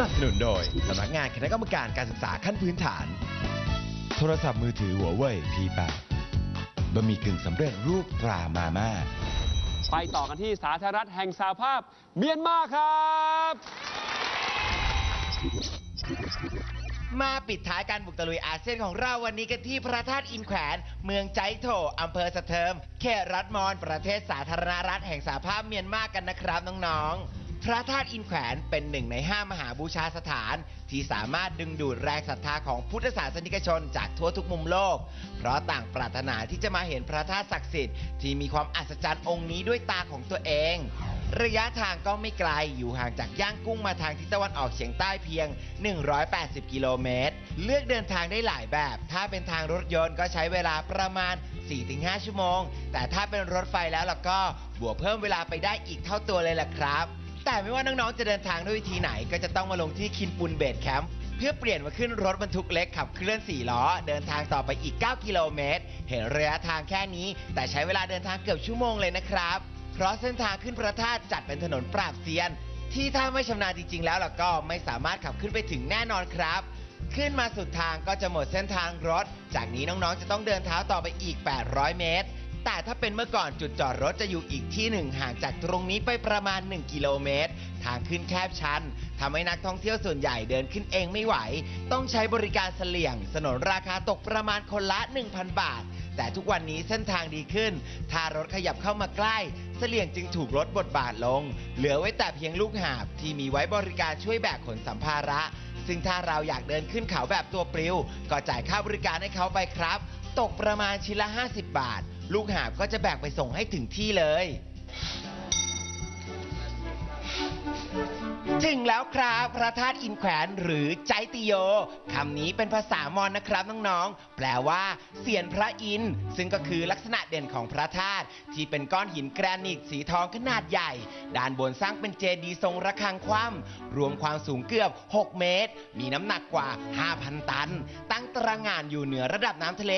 นับสนุนโดยสำนักงานคณะกรรมการการศึกษาขั้นพื้นฐาน โทรศัพท์มือถือหัวเว่ย P8 บะหมี่กึ่งสำเร็จรูปตรามาม่า ไปต่อกันที่สาธารณรัฐแห่งสหภาพเมียนมาครับมาปิดท้ายการบุกตะลุยอาเซียนของเราวันนี้กันที่พระธาตุอินแขวน เมืองใจโถอำเภอสะเทิม เขตรัฐมอน ประเทศสาธารณรัฐแห่งสหภาพเมียนมากันนะครับน้องๆ พระธาตุอินแขวนเป็นหนึ่งในห้ามหาบูชาสถาน ที่สามารถดึงดูดแรงศรัทธาของพุทธศาสนิกชนจากทั่วทุกมุมโลก เพราะต่างปรารถนาที่จะมาเห็นพระธาตุศักดิ์สิทธิ์ที่มีความอัศจรรย์องค์นี้ด้วยตาของตัวเอง ระยะทางก็ไม่ไกลอยู่ห่างจากย่างกุ้งมาทางทิศตะวันออกเฉียงใต้เพียง 180 กิโลเมตร เลือกเดินทางได้หลายแบบ ถ้าเป็นทางรถยนต์ก็ใช้เวลาประมาณ 4-5 ชั่วโมง แต่ถ้าเป็นรถไฟแล้วล่ะก็บวกเพิ่มเวลาไปได้อีกเท่าตัวเลยล่ะครับ แต่ไม่ว่าน้องๆจะเดินทางด้วยวิธีไหนก็จะต้องมาลงที่คินปุนเบดแคมป์เพื่อเปลี่ยนมาขึ้นรถบรรทุกเล็กขับเคลื่อน 4 ล้อ เดินทางต่อไปอีก 9 กิโลเมตร เห็นระยะทางแค่นี้ แต่ใช้เวลาเดินทางเกือบชั่วโมงเลยนะครับ เพราะเส้นทางขึ้นพระธาตุจัดเป็นถนนปราบเซียน ที่ถ้าไม่ชำนาญจริงๆ แล้วล่ะก็ไม่สามารถขับขึ้นไปถึงแน่นอนครับ ขึ้นมาสุดทางก็จะหมดเส้นทางรถ จากนี้น้องๆจะต้องเดินเท้าต่อไปอีก 800 เมตร แต่ถ้าเป็นเมื่อก่อนจุดจอดรถจะอยู่อีกที่หนึ่งห่างจากตรงนี้ไปประมาณ 1 กิโลเมตร ทางขึ้นแคบชันทำให้นักท่องเที่ยวส่วนใหญ่เดินขึ้นเองไม่ไหว ต้องใช้บริการเสลี่ยง สนนราคาตกประมาณคนละ 1,000 บาท แต่ทุกวันนี้เส้นทางดีขึ้น ถ้ารถขยับเข้ามาใกล้ เสลี่ยงจึงถูกลดบทบาทลง เหลือไว้แต่เพียงลูกหาบที่มีไว้บริการช่วยแบกขนสัมภาระ ซึ่งถ้าเราอยากเดินขึ้นเขาแบบตัวปลิว ก็จ่ายค่าบริการให้เขาไปครับ ตกประมาณชิ้นละ 50 บาท ลูกหาบก็จะแบกไปส่งให้ถึงที่เลย ถึงแล้วครับพระธาตุอินแขวนหรือใจติโยคำนี้เป็นภาษามอญนะครับน้องๆ แปลว่าเสียนพระอินทร์ซึ่งก็คือลักษณะเด่นของพระธาตุที่เป็นก้อนหินแกรนิตสีทองขนาดใหญ่ ด้านบนสร้างเป็นเจดีย์ทรงระฆังคว่ำรวมความสูงเกือบ 6 เมตร มีน้ำหนักกว่า 5,000 ตัน ตั้งตระหง่านอยู่เหนือระดับน้ำทะเล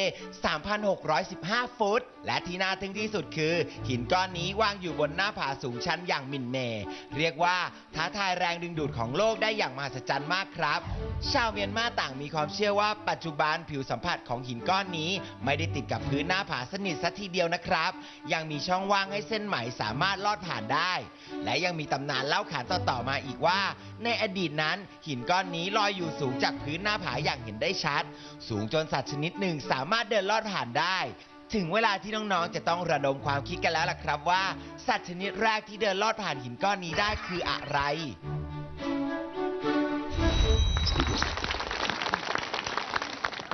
3,615 ฟุต และที่น่าทึ่งที่สุดคือ หินก้อนนี้วางอยู่บนหน้าผาสูงชันอย่างมินเม เรียกว่าท้าทายแรงดึงดูดของโลกได้อย่างมหัศจรรย์มากครับ ชาวเมียนมาต่างมีความเชื่อว่าปัจจุบันผิวสัมผัสของหินก้อนนี้ ไม่ได้ติดกับพื้นหน้าผาสนิทสัทีเดียวนะครับ ยังมีช่องว่างให้เส้นไหมสามารถลอดผ่านได้ และยังมีตำนานเล่าขานต่อๆมาอีกว่า ในอดีตนั้น หินก้อนนี้ลอยอยู่สูงจากพื้นหน้าผาอย่างเห็นได้ชัด สูงจนสัตว์ชนิดหนึ่งสามารถเดินลอดผ่านได้ ถึงเวลาที่น้องๆ จะต้องระดมความคิดกันแล้วล่ะครับว่า สัตว์ชนิดแรกที่เดินลอดผ่านหินก้อนนี้ได้คืออะไร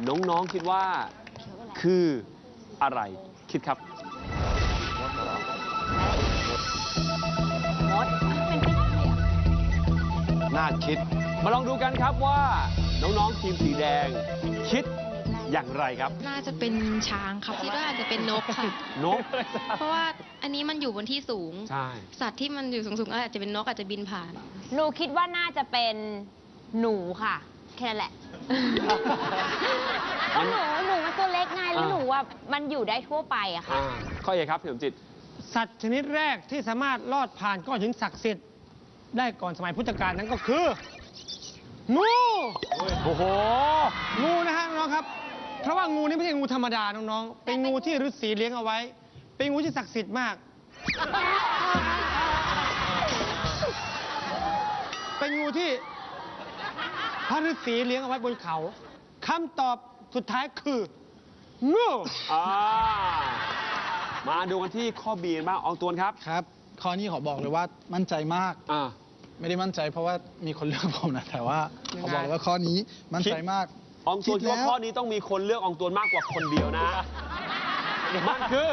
น้องๆคิดว่าคืออะไรคิดครับมดเป็นไปได้อะน่าคิด มาลองดูกันครับว่า น้องๆทีมสีแดง คิด อย่างไรครับ น่าจะเป็นช้างครับคิดว่าอาจจะเป็นนกค่ะ นก เพราะว่าอันนี้มันอยู่บนที่สูง ใช่ สัตว์ที่มันอยู่สูงๆก็อาจจะเป็นนกอาจจะบินผ่าน หนูคิดว่าน่าจะเป็นหนูค่ะ แค่นั้นแหละเพราะหนูหนูมันตัวเล็กไงแล้วอ่าหนูว่ามันอยู่ได้ทั่วไปอะค่ะ อ่าข้อเอครับพี่สมจิต สัตว์ชนิดแรกที่สามารถลอดผ่านก้อนหินศักดิ์สิทธิ์ได้ก่อนสมัยพุทธกาลนั้นก็คือ งูโอ้โห งูนะฮะน้องๆครับ เพราะว่างูนี่ไม่ใช่งูธรรมดาน้องๆ เป็นงูที่ฤาษีเลี้ยงเอาไว้ เป็นงูที่ศักดิ์สิทธิ์มาก เป็นงูที่พระฤาษีเลี้ยงเอาไว้บนเขาคำตอบสุดท้ายคืองูอ่ามาดูกันที่ข้อบีบ้างอองตวนครับ ครับ ข้อนี้ขอบอกเลยว่ามั่นใจมาก อ่า ไม่ได้มั่นใจเพราะว่ามีคนเลือกผมนะ แต่ว่ายังขอไงบอกเลยว่าข้อนี้มั่นใจมาก อองตวนคิดว่าแล้วข้อนี้ต้องมีคนเลือกอองตวนมากกว่าคนเดียวนะมันคือ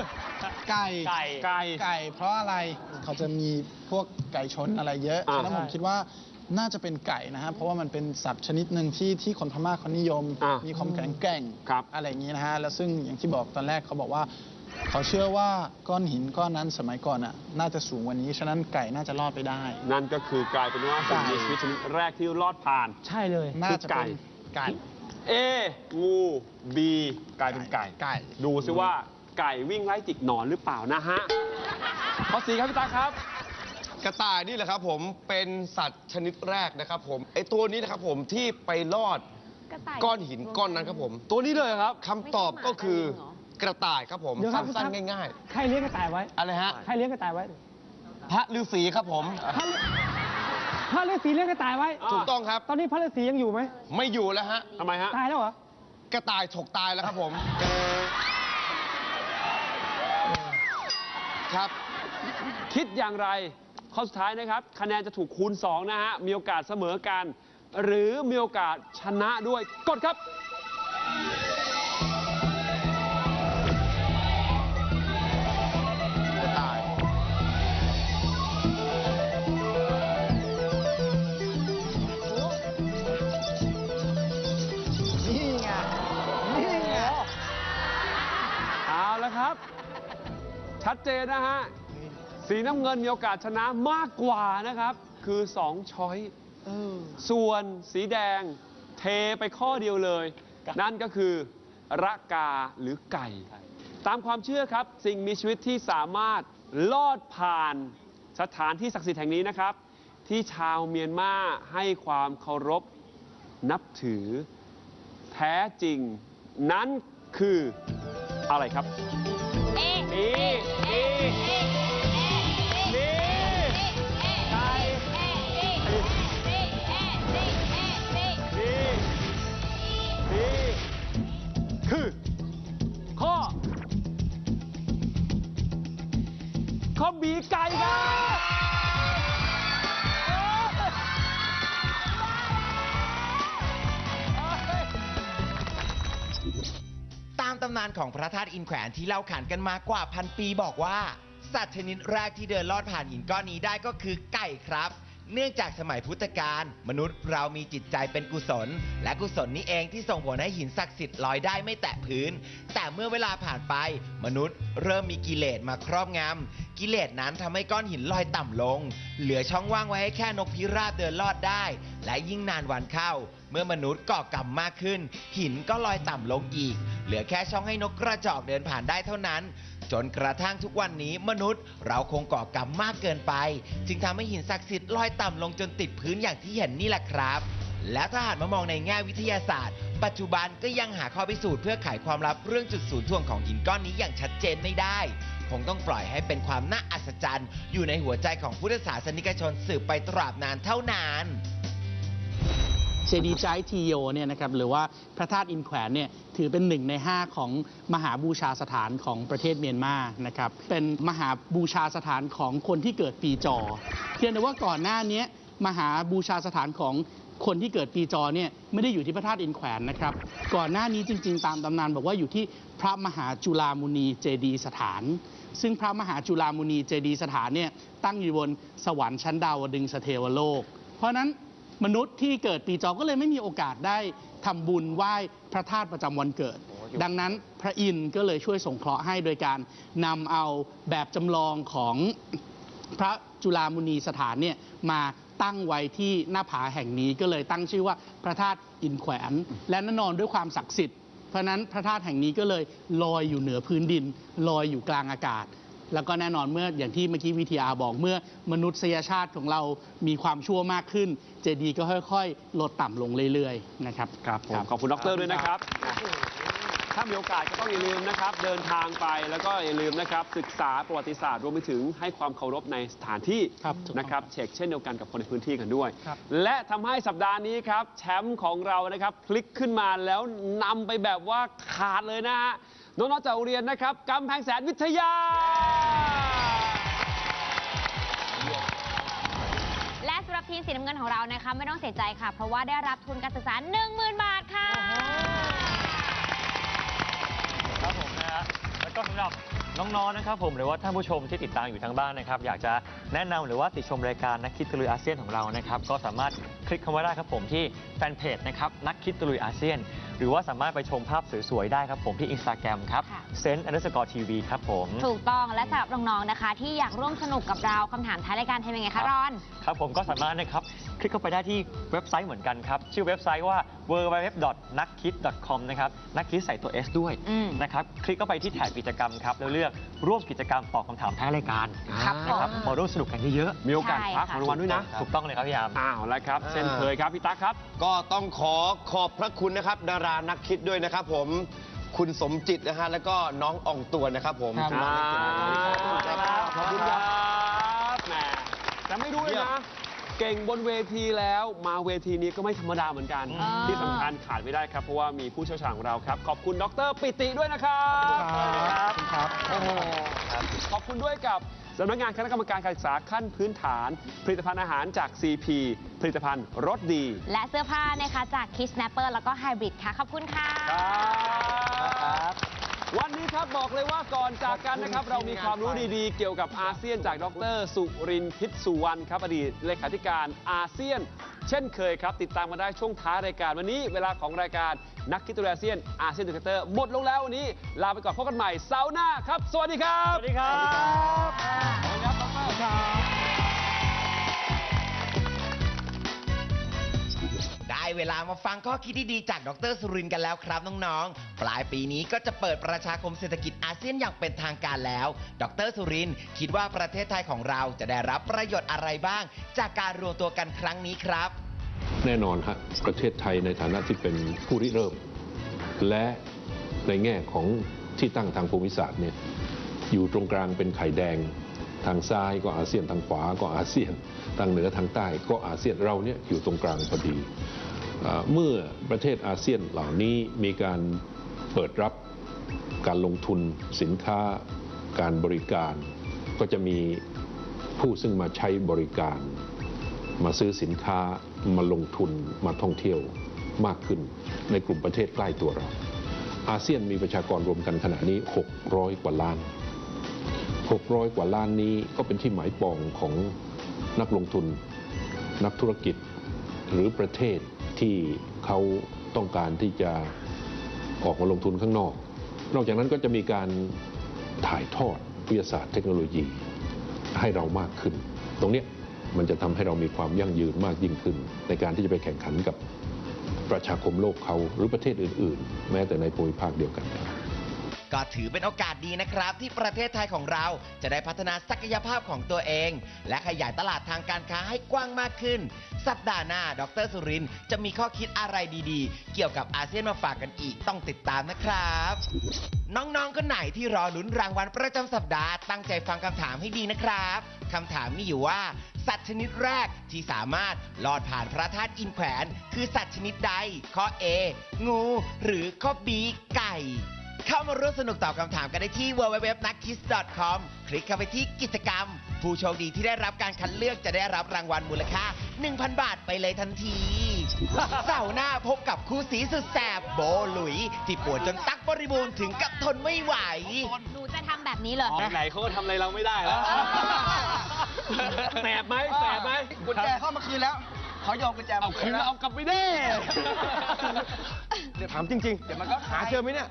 ไก่ไก่ไก่ ไก่ เพราะอะไรเขาจะมีพวกไก่ชนอะไรเยอะอ่า ฉะนั้นผมคิดว่าน่าจะเป็นไก่นะฮะเพราะว่ามันเป็นสัตว์ชนิดหนึ่งที่ที่คนพม่าเขานิยม อ่ามีมีความแข็งแกร่งครับ อะไรอย่างนี้นะฮะแล้วซึ่งอย่างที่บอกตอนแรกเขาบอกว่า เขาเชื่อว่าก้อนหินก้อนนั้นสมัยก่อนอะน่าจะสูงกว่านี้ ฉะนั้นไก่น่าจะรอดไปได้ นั่นก็คือกลายเป็นว่าสิ่งมีชีวิตชนิดแรกที่รอดผ่าน ใช่เลย น่าจะเป็นคือไก่ไก่ A งู B กลายเป็นไก่ ไก่ ดูซิว่าไก่วิ่งไล่จิกหนอนหรือเปล่านะฮะข้อสี่ครับพี่ตาครับ กระต่ายนี่แหละครับผมเป็นสัตว์ชนิดแรกนะครับผมไอตัวนี้นะครับผมที่ไปลอดกระต่ายก้อนหินก้อนนั้นครับผม ตัวนี้เลยเหรอครับคำตอบก็คือ กระต่ายครับผมเดี๋ยวครับสั้นๆง่าย ใครเลี้ยงกระต่ายไว้ ๆ อะไรฮะ ใครเลี้ยงกระต่ายไว้พระฤาษีครับผม พระฤาษีเลี้ยงกระต่ายไว้อ่าถูกต้องครับ ตอนนี้พระฤาษียังอยู่ไหม ไม่อยู่แล้วฮะ ทำไมฮะ ตายแล้วเหรอ กระต่ายฉกตายแล้วครับผม ครับ คิดอย่างไร ข้อสุดท้ายนะครับ คะแนนจะถูกคูณ 2 นะฮะ มีโอกาสเสมอกัน หรือมีโอกาสชนะด้วย กดครับก ชัดเจนนะฮะ สีน้ำเงินมีโอกาสชนะมากกว่านะครับ คือ 2 ช้อยส่วนสีแดงเทไปข้อเดียวเลย นั่นก็คือระกาหรือไก่ ตามความเชื่อครับ สิ่งมีชีวิตที่สามารถลอดผ่านสถานที่ศักดิ์สิทธิ์แห่งนี้นะครับ ที่ชาวเมียนมาให้ความเคารพนับถือ แท้จริง นั้นคืออะไรครับเอ๊ะ นี่นี่นี่ไก่นี่นี่คือข้อ ข้อบีไก่ครับ ตำนานของพระธาตุอินแขวนที่เล่าขานกันมากว่าพันปีบอกว่า สัตว์ชนิดแรกที่เดินลอดผ่านหินก้อนนี้ได้ก็คือไก่ครับ เนื่องจากสมัยพุทธกาลมนุษย์เรามีจิตใจเป็นกุศล และกุศลนี้เองที่ส่งผลให้หินศักดิ์สิทธิ์ลอยได้ไม่แตะพื้น แต่เมื่อเวลาผ่านไป มนุษย์เริ่มมีกิเลสมาครอบงำกิเลสนั้นทำให้ก้อนหินลอยต่ำลง เหลือช่องว่างไว้ให้แค่นกพิราบเดินลอดได้ และยิ่งนานวันเข้า เมื่อมนุษย์ก่อกรรมมากขึ้น หินก็ลอยต่ำลงอีก เหลือแค่ช่องให้นกกระจอกเดินผ่านได้เท่านั้น จนกระทั่งทุกวันนี้มนุษย์เราคงก่อกรรมมากเกินไป จึงทำให้หินศักดิ์สิทธิ์ลอยต่ำลงจนติดพื้นอย่างที่เห็นนี่แหละครับ และถ้าหากมามองในแง่วิทยาศาสตร์ ปัจจุบันก็ยังหาข้อพิสูจน์เพื่อไขความลับเรื่องจุดศูนย์ถ่วงของหินก้อนนี้อย่างชัดเจนไม่ได้ คงต้องปล่อยให้เป็นความน่าอัศจรรย์ อยู่ในหัวใจของพุทธศาสนิกชนสืบไปตราบนานเท่านาน เจดีย์ไจทีโยเนี่ยนะครับหรือว่าพระธาตุอินแขวนเนี่ยถือเป็นหนึ่งใน 5 ของมหาบูชาสถานของประเทศเมียนมานะครับเป็นมหาบูชาสถานของคนที่เกิดปีจอเพียงแต่ว่าก่อนหน้านี้มหาบูชาสถานของคนที่เกิดปีจอเนี่ยไม่ได้อยู่ที่พระธาตุอินแขวนนะครับ ก่อนหน้านี้จริง ๆ ตามตำนานบอกว่าอยู่ที่พระมหาจุฬามุนีเจดีย์สถาน ซึ่งพระมหาจุฬามุนีเจดีย์สถานเนี่ยตั้งอยู่บนสวรรค์ชั้นดาวดึงสเทวโลก เพราะนั้น มนุษย์ที่เกิดปีจอก็เลยไม่มีโอกาสได้ทำบุญไหว้พระธาตุประจำวันเกิด ดังนั้นพระอินทร์ก็เลยช่วยสงเคราะห์ให้โดยการนำเอาแบบจำลองของพระจุฬามุนีสถานเนี่ยมาตั้งไว้ที่หน้าผาแห่งนี้ก็เลยตั้งชื่อว่าพระธาตุอินแขวน และแน่นอนด้วยความศักดิ์สิทธิ์เพราะฉะนั้นพระธาตุแห่งนี้ก็เลยลอยอยู่เหนือพื้นดินลอยอยู่กลางอากาศ แล้วก็แน่นอนเมื่ออย่างที่เมื่อกี้วิทยาบอกเมื่อมนุษยชาติของเรามีความชั่วมากขึ้น เจดีย์ก็ค่อยๆ ลดต่ำลงเรื่อยๆนะครับ ครับผมขอบคุณดรด้วยนะครับ ถ้ามีโอกาสก็ต้องอย่าลืมนะครับ เดินทางไปแล้วก็อย่าลืมนะครับ ศึกษาประวัติศาสตร์รวมไปถึงให้ความเคารพในสถานที่ครับถูกต้อง นะครับเช็คเช่นเดียวกันกับคนในพื้นที่กันด้วย ครับ และทำให้สัปดาห์นี้ครับแชมป์ของเรานะครับพลิกขึ้นมาแล้วนำไปแบบว่าขาดเลยนะฮะน้องๆจากโรงเรียนนะครับกำแพงแสนวิทยา ทีมสีน้ำเงินของเรานะคะ ไม่ต้องเสียใจค่ะ เพราะว่าได้รับทุนการศึกษา 10,000 บาทค่ะ ครับผมนะฮะแล้วก็สำหรับน้องๆนะครับผมหรือว่าท่านผู้ชมที่ติดตามอยู่ทางบ้านนะครับ อยากจะแนะนำหรือว่าติดชมรายการนักคิดตะลุยอาเซียนของเรานะครับ ก็สามารถคลิกเข้ามาได้ครับผมที่แฟนเพจนะครับนักคิดตะลุยอาเซียน หรือว่าสามารถไปชมภาพสวยๆ ได้ครับผมที่ Instagram ครับค่ะ เซนต์ underscore tv ครับผม ถูกต้องและสำหรับน้องๆนะคะ ที่อยากร่วมสนุกกับเราคำถามท้ายรายการทำยังไงคะรอน ครับผมก็สามารถนะครับคลิกเข้าไปได้ที่เว็บไซต์เหมือนกันครับ ชื่อเว็บไซต์ว่า www.nakkid.com นะครับนักคิดใส่ตัว S ด้วยอืม นะครับคลิกเข้าไปที่แถบกิจกรรมครับแล้วเลือกร่วมกิจกรรมตอบคำถามท้ายรายการครับนะครับผมมาร่วมสนุกกันเยอะมีโอกาสใช่พักค่ะรางวัลด้วยนะถูกต้องเลยครับพี่ยาม อ้าวแล้วครับ เช่นเคยครับพี่ตั๊กครับ ก็ต้องขอขอบพระคุณนะครับ ดารานักคิดด้วยนะครับผม คุณสมจิตนะฮะ แล้วก็น้องอ่องตวนนะครับผมครับ น้องนักคิดนะครับขอบคุณครับแหมแต่ไม่รู้เลยเยี่ยนะมเก่งบนเวทีแล้วมาเวทีนี้ก็ไม่ธรรมดาเหมือนกัน อ่า ที่สำคัญขาดไม่ได้ครับเพราะว่ามีผู้เชี่ยวชาญของเราครับ ขอบคุณดรปิติด้วยนะครับครับครับ โอ้โหขอบคุณด้วยกับ สำนักงานคณะกรรมการการศึกษาขั้นพื้นฐาน ผลิตภัณฑ์อาหารจาก CP ผลิตภัณฑ์รสดี และเสื้อผ้านะคะจาก Kiss Snapper แล้วก็ Hybrid ค่ะ ขอบคุณค่ะ ครับวันนี้ครับบอกเลยว่าก่อนจากกันนะครับ เรามีความรู้ดีๆ เกี่ยวกับอาเซียนจากดร สุรินทร์พิษสุวรรณครับอดีตเลขาธิการอาเซียน เช่นเคยครับ ติดตามมาได้ช่วงท้ายรายการวันนี้เวลาของรายการนักคิดตัวอาเซียนอาเซียนดูเตอร์หมดลงแล้ววันนี้ ลาไปก่อนพบกันใหม่เสาร์หน้าครับ สวัสดีครับ สวัสดีครับ สวัสดีครับดรครับ เวลามาฟังข้อคิดดีๆจากดรสุรินทร์กันแล้วครับน้องๆ ปลายปีนี้ก็จะเปิดประชาคมเศรษฐกิจอาเซียนอย่างเป็นทางการแล้ว ดรสุรินทร์คิดว่าประเทศไทยของเราจะได้รับประโยชน์อะไรบ้าง จากการรวมตัวกันครั้งนี้ครับ แน่นอนฮะประเทศไทยในฐานะที่เป็นผู้ริเริ่ม และในแง่ของที่ตั้งทางภูมิศาสตร์เนี่ยอยู่ตรงกลางเป็นไข่แดงทางซ้ายก็อาเซียนทางขวาก็อาเซียน ทางเหนือทางใต้ก็อาเซียนเราเนี่ยอยู่ตรงกลางพอดี เมื่อประเทศอาเซียนเหล่านี้มีการเปิดรับการลงทุนสินค้าการบริการ ก็จะมีผู้ซึ่งมาใช้บริการ มาซื้อสินค้ามาลงทุนมาท่องเที่ยวมากขึ้น ในกลุ่มประเทศใกล้ตัวเรา อาเซียนมีประชากรรวมกันขณะนี้ 600 กว่าล้าน 600 กว่าล้านนี้ก็เป็นที่หมายปองของนักลงทุน นักธุรกิจหรือประเทศ ที่เขาต้องการที่จะออกมาลงทุนข้างนอก นอกจากนั้นก็จะมีการถ่ายทอดวิทยาศาสตร์เทคโนโลยีให้เรามากขึ้น ตรงนี้มันจะทำให้เรามีความยั่งยืนมากยิ่งขึ้น ในการที่จะไปแข่งขันกับประชาคมโลกเขาหรือประเทศอื่น ๆ แม้แต่ในภูมิภาคเดียวกันครับ ก็ถือเป็นโอกาสดีนะครับ ที่ประเทศไทยของเราจะได้พัฒนาศักยภาพของตัวเอง และขยายตลาดทางการค้าให้กว้างมากขึ้น สัปดาห์หน้าดรสุรินทร์จะมีข้อคิดอะไรดีๆ เกี่ยวกับอาเซียนมาฝากกันอีกต้องติดตามนะครับ น้องๆคนไหนที่รอลุ้นรางวัลประจำสัปดาห์ตั้งใจฟังคำถามให้ดีนะครับคำถามมีอยู่ว่า สัตว์ชนิดแรกที่สามารถลอดผ่านพระธาตุอินแขวน คือสัตว์ชนิดใดข้อ A งู หรือข้อ B ไก่ เข้ามาร่วมสนุกตอบคำถามกันได้ที่ www.nakkiss.com คลิกเข้าไปที่กิจกรรม ผู้โชคดีที่ได้รับการคัดเลือกจะได้รับรางวัลมูลค่า 1,000 บาทไปเลยทันที เสาร์หน้าพบกับคู่สีสุดแสบโบหลุย ที่ปวดจนตักบริบูรณ์ถึงกับทนไม่ไหว หนูจะทำแบบนี้เหรอ ไหนๆเขาก็ทำอะไรเราไม่ได้แล้ว แสบไหมแสบไหม กุญแจเข้ามาคืนแล้ว เขาโยนกุญแจเอามาคืนแล้วเอากลับไปได้เดี๋ยวถามจริงๆ เดี๋ยวมันก็หาเจอไหมเนี่ย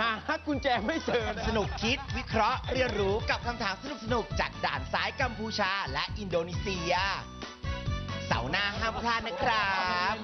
หากุญแจไม่เจอสนุกคิดวิเคราะห์เรียนรู้กับคำถามสนุกๆ จากด่านซ้ายกัมพูชาและอินโดนีเซีย เสาร์หน้าห้ามพลาดนะครับ